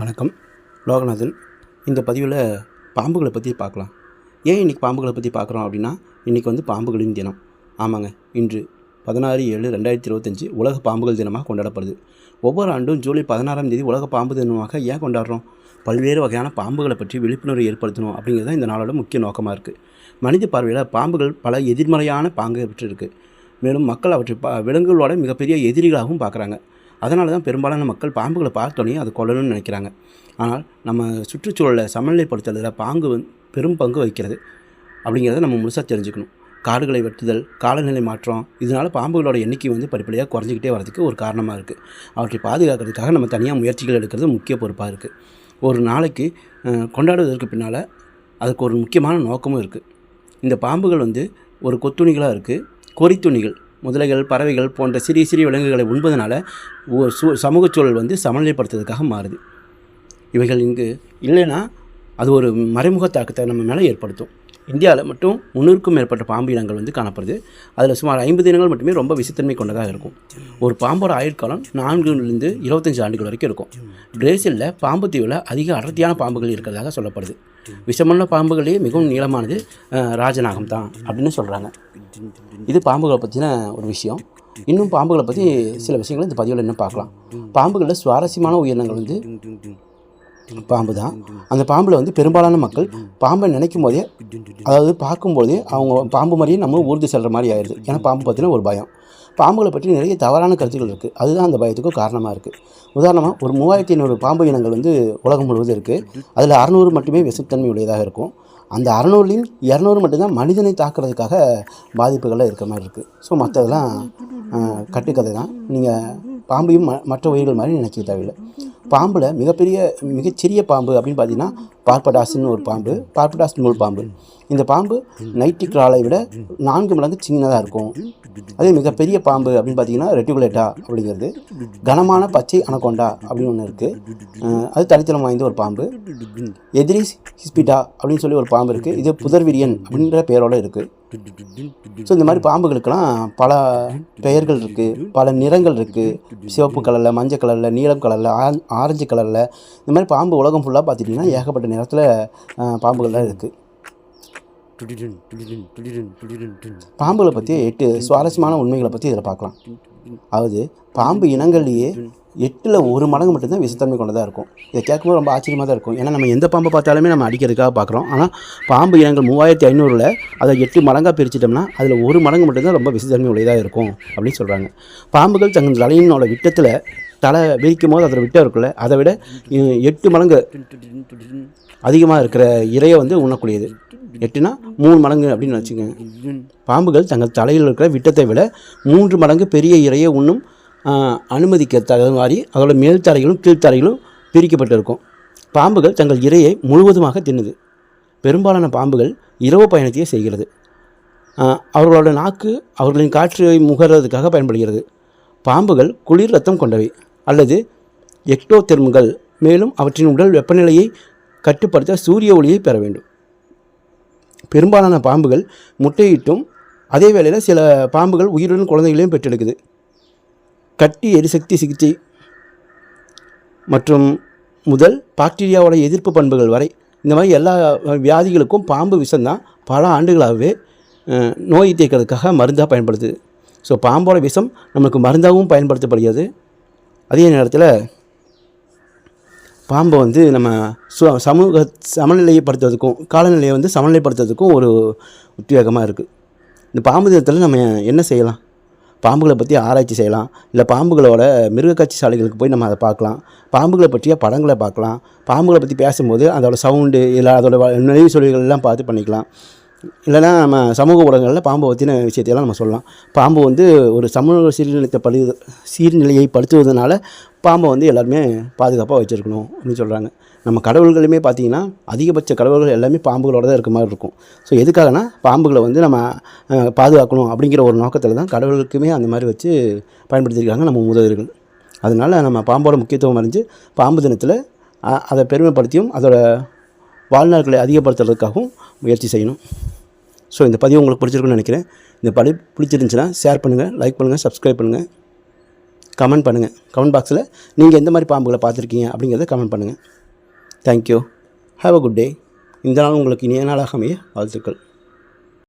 வணக்கம். லோகநாதன் இந்த பதிவில் பாம்புகளை பற்றி பார்க்கலாம் ஏன் இன்றைக்கி பாம்புகளை பற்றி பார்க்குறோம் அப்படின்னா இன்றைக்கி வந்து பாம்புகளின் தினம். ஆமாங்க இன்று பதினாறு ஏழு ரெண்டாயிரத்தி இருபத்தஞ்சி உலக பாம்புகள் தினமாக கொண்டாடப்படுது. ஒவ்வொரு ஆண்டும் ஜூலை பதினாறாம் தேதி உலக பாம்பு தினமாக ஏன் கொண்டாடுறோம்? பல்வேறு வகையான பாம்புகளை பற்றி விழிப்புணர்வு ஏற்படுத்தணும் அப்படிங்கிறது தான் இந்த நாளோட முக்கிய நோக்கமாக இருக்குது மனித பார்வையில் பாம்புகள் பல எதிர்மறையான பாங்கை பெற்றிருக்கு. மேலும் மக்கள் அவற்றை பா விலங்குகளோட மிகப்பெரிய எதிரிகளாகவும் பார்க்குறாங்க அதனால தான் பெரும்பாலான மக்கள் பாம்புகளை பார்த்தோன்னே அதை கொல்லணும்னு நினைக்கிறாங்க. ஆனால் நம்ம சுற்றுச்சூழலை சமநிலைப்படுத்துறதுல பாங்கு பெரும் பங்கு வகிக்கிறது. அப்படிங்கிறத நம்ம முழுசாக தெரிஞ்சுக்கணும். காடுகளை வெட்டுதல் காலநிலை மாற்றம் இதனால் பாம்புகளோட எண்ணிக்கை வந்து படிப்படியாக குறைஞ்சிக்கிட்டே வரதுக்கு ஒரு காரணமாக இருக்குது அவற்றை பாதுகாக்கிறதுக்காக நம்ம தனியாக முயற்சிகள் எடுக்கிறது முக்கிய பொறுப்பாக இருக்குது ஒரு நாளைக்கு கொண்டாடுவதற்கு பின்னால் அதுக்கு ஒரு முக்கியமான நோக்கமும் இருக்குது இந்த பாம்புகள் வந்து ஒரு கொத்துணிகளாக இருக்குது கொறித்துணிகள் முதலைகள் பறவைகள் போன்ற சிறிய சிறிய விலங்குகளை உண்பதனால சமூக சமூகச் சூழல் வந்து சமநிலைப்படுத்துறதுக்காக மாறுது. இவைகள் இங்கு இல்லைன்னா அது ஒரு மறைமுக தாக்கத்தை நம்ம மேலே ஏற்படுத்தும். இந்தியாவில் மட்டும் முந்நூறுக்கும் மேற்பட்ட பாம்பு இனங்கள் வந்து காணப்படுது. அதில் சுமார் ஐம்பது இனங்கள் மட்டுமே ரொம்ப விசித்தன்மை கொண்டதாக இருக்கும். ஒரு பாம்போட ஆயுட்காலம் நான்குலேருந்து இருபத்தஞ்சு ஆண்டுகள் வரைக்கும் இருக்கும். பிரேசிலில் பாம்பு தீவில் அதிக அடர்த்தியான பாம்புகள் இருக்கிறதாக சொல்லப்படுது. விஷமுள்ள பாம்புகளே மிகவும் நீளமானது ராஜநாகம் தான் அப்படின்னு சொல்கிறாங்க இது பாம்புகளை பற்றின ஒரு விஷயம். இன்னும் பாம்புகளை பற்றி சில விஷயங்கள் இந்த பதிவில் இன்னும் பார்க்கலாம். பாம்புகளில் சுவாரஸ்யமான உயிரினங்கள் வந்து பாம்பு தான். அந்த பாம்பில் வந்து பெரும்பாலான மக்கள் பாம்பை நினைக்கும் போதே அதாவது பார்க்கும்போதே அவங்க பாம்பு மாதிரியே நம்ம ஊர்ந்து செல்கிற மாதிரி ஆயிடுது. ஏன்னா பாம்பு பற்றின ஒரு பயம். பாம்புகளை பற்றி நிறைய தவறான கருத்துக்கள் இருக்குது அதுதான் அந்த பயத்துக்கும் காரணமாக இருக்குது உதாரணமாக ஒரு மூவாயிரத்தி ஐநூறு பாம்பு இனங்கள் வந்து உலகம் முழுவதும் இருக்குது அதில் அறநூறு மட்டுமே விஷத்தன்மை உடையதாக இருக்கும். அந்த அறநூறுலையும் இரநூறு மட்டும்தான் மனிதனை தாக்குறதுக்காக பாதிப்புகள்லாம் இருக்கிற மாதிரி இருக்குது ஸோ மற்றதெல்லாம் கட்டுக்கதை தான் நீங்கள் பாம்பையும் மற்ற உயிர்கள் மாதிரி நினைக்க தேவையில்லை. பாம்பில் மிகப்பெரிய மிகச்சிறிய பாம்பு அப்படின்னு பார்த்தீங்கன்னா பார்படாஸ்னு ஒரு பாம்பு பார்படாஸ் நூல் பாம்பு. இந்த பாம்பு நைட்டிக்ராலை விட நான்கு மடங்கு சின்னதாக இருக்கும். அதே மிகப்பெரிய பாம்பு அப்படின்னு பார்த்தீங்கன்னா ரெட்டிகுலேட்டா அப்படிங்கிறது. கனமான பச்சை அனகொண்டா அப்படின்னு ஒன்று இருக்குது அது தனித்தனம் வாய்ந்த ஒரு பாம்பு. எதிரி ஹிஸ்பிட்டா அப்படின்னு சொல்லி ஒரு பாம்பு இருக்குது இது புதர்விரியன் அப்படின்ற பெயரோட இருக்குது ஸோ இந்த மாதிரி பாம்புகளுக்கெல்லாம் பல பெயர்கள் இருக்குது பல நிறங்கள் இருக்குது சிவப்பு கலரில் மஞ்சள் கலரில் நீலம் கலரில் ஆரஞ்சு கலரில். இந்த மாதிரி பாம்பு உலகம் ஃபுல்லாக பார்த்துட்டிங்கன்னா ஏகப்பட்ட நிறத்தில் பாம்புகள்லாம் இருக்குது பாம்புகளை பற்றி எட்டு சுவாரஸ்யமான உண்மைகளை பற்றி இதில் பார்க்கலாம். அதாவது பாம்பு இனங்கள்லேயே எட்டில் ஒரு மடங்கு மட்டும்தான் விஷத்தன்மை கொண்டதாக இருக்கும். இதை கேட்கும்போது ரொம்ப ஆச்சரியமாக தான் இருக்கும். ஏன்னா நம்ம எந்த பாம்பை பார்த்தாலுமே நம்ம அடிக்கிறதுக்காக பார்க்குறோம். ஆனால் பாம்பு இனங்கள் மூவாயிரத்தி ஐநூறில் அதை எட்டு மடங்காக பிரிச்சிட்டோம்னா அதில் ஒரு மடங்கு மட்டும்தான் ரொம்ப விஷத்தன்மை உடையதாக இருக்கும் அப்படின்னு சொல்கிறாங்க பாம்புகள் தங்கள் தலையினோட விட்டத்தில் தலை விரிக்கும் போது அதில் விட்டம் இருக்குல்ல அதை விட எட்டு மடங்கு அதிகமாக இருக்கிற இரையை வந்து உண்ணக்கூடியது. எட்டுனா மூணு மடங்கு அப்படின்னு வச்சுக்கோங்க. பாம்புகள் தங்கள் தலையில் இருக்கிற விட்டத்தை விட மூன்று மடங்கு பெரிய இரையை உண்ணும் அனுமதிக்க தகுந்த மாதிரி அதோட மேல் தரைகளும் கீழ்த்தரைகளும் பிரிக்கப்பட்டிருக்கும். பாம்புகள் தங்கள் இரையை முழுவதுமாக தின்னுது. பெரும்பாலான பாம்புகள் இரவு பயணத்தையே செய்கிறது. அவர்களோட நாக்கு அவர்களின் காற்றை முகர்றதுக்காக பயன்படுகிறது. பாம்புகள் குளிர் ரத்தம் கொண்டவை அல்லது எக்டோதெர்ம்கள் மேலும் அவற்றின் உடல் வெப்பநிலையை கட்டுப்படுத்த சூரிய ஒளியை பெற வேண்டும். பெரும்பாலான பாம்புகள் முட்டையிட்டும் அதே வேளையில் சில பாம்புகள் உயிருடன் குழந்தைகளையும் பெற்றெடுக்குது. கட்டி எரிசக்தி சிகிச்சை மற்றும் முதல் பாக்டீரியாவோட எதிர்ப்பு பண்புகள் வரை இந்த மாதிரி எல்லா வியாதிகளுக்கும் பாம்பு விஷம்தான். பல ஆண்டுகளாகவே நோய் தீர்க்கிறதுக்காக மருந்தாக பயன்படுது ஸோ பாம்போட விஷம் நமக்கு மருந்தாகவும் பயன்படுத்தப்படுகிறது. அதே நேரத்தில் பாம்பை வந்து நம்ம சு சமூக சமநிலைப்படுத்துறதுக்கும் காலநிலையை வந்து சமநிலைப்படுத்துறதுக்கும் ஒரு உத்தியோகமாக இருக்குது இந்த பாம்பு தினத்தில் நம்ம என்ன செய்யலாம்? பாம்புகளை பற்றி ஆராய்ச்சி செய்யலாம். இல்லை பாம்புகளோட மிருகக்காட்சி சாலைகளுக்கு போய் நம்ம அதை பார்க்கலாம். பாம்புகளை பற்றிய படங்களை பார்க்கலாம். பாம்புகளை பற்றி பேசும்போது அதோட சவுண்டு இல்லை அதோட நினைவு சொல்லிகள்லாம் பார்த்து பண்ணிக்கலாம். இல்லைன்னா நம்ம சமூக ஊடகங்களில் பாம்பை பற்றின விஷயத்தையெல்லாம் நம்ம சொல்லலாம். பாம்பு வந்து ஒரு சமூக சீர்நிலையத்தை படு சீர்நிலையை படுத்துவதனால பாம்பை வந்து எல்லாருமே பாதுகாப்பாக வச்சுருக்கணும் அப்படின்னு சொல்கிறாங்க நம்ம கடவுள்களுமே பார்த்தீங்கன்னா அதிகபட்ச கடவுள்கள் எல்லாமே பாம்புகளோட தான் இருக்க மாதிரி இருக்கும். ஸோ எதுக்காகனா பாம்புகளை வந்து நம்ம பாதுகாக்கணும் அப்படிங்கிற ஒரு நோக்கத்தில் தான் கடவுளுக்குமே அந்த மாதிரி வச்சு பயன்படுத்தியிருக்காங்க நம்ம முதல்வர்கள். அதனால் நம்ம பாம்போட முக்கியத்துவம் அறிஞ்சு பாம்பு தினத்தில் அதை பெருமைப்படுத்தியும் அதோட வாழ்நாட்களை அதிகப்படுத்துறதுக்காகவும் முயற்சி செய்யணும். ஸோ இந்த பதிவு உங்களுக்கு பிடிச்சிருக்குன்னு நினைக்கிறேன். இந்த படி பிடிச்சிருந்துச்சுன்னா ஷேர் பண்ணுங்கள் லைக் பண்ணுங்கள் சப்ஸ்கிரைப் பண்ணுங்கள் கமெண்ட் பண்ணுங்கள் கமெண்ட் பாக்ஸில் நீங்கள் எந்த மாதிரி பாம்புகளை பார்த்துருக்கீங்க அப்படிங்கிறத கமெண்ட் பண்ணுங்கள் thank you have a good day இந்த நாள் உங்களுக்கு இனிய நாளாக அமைய வாழ்த்துக்கள்.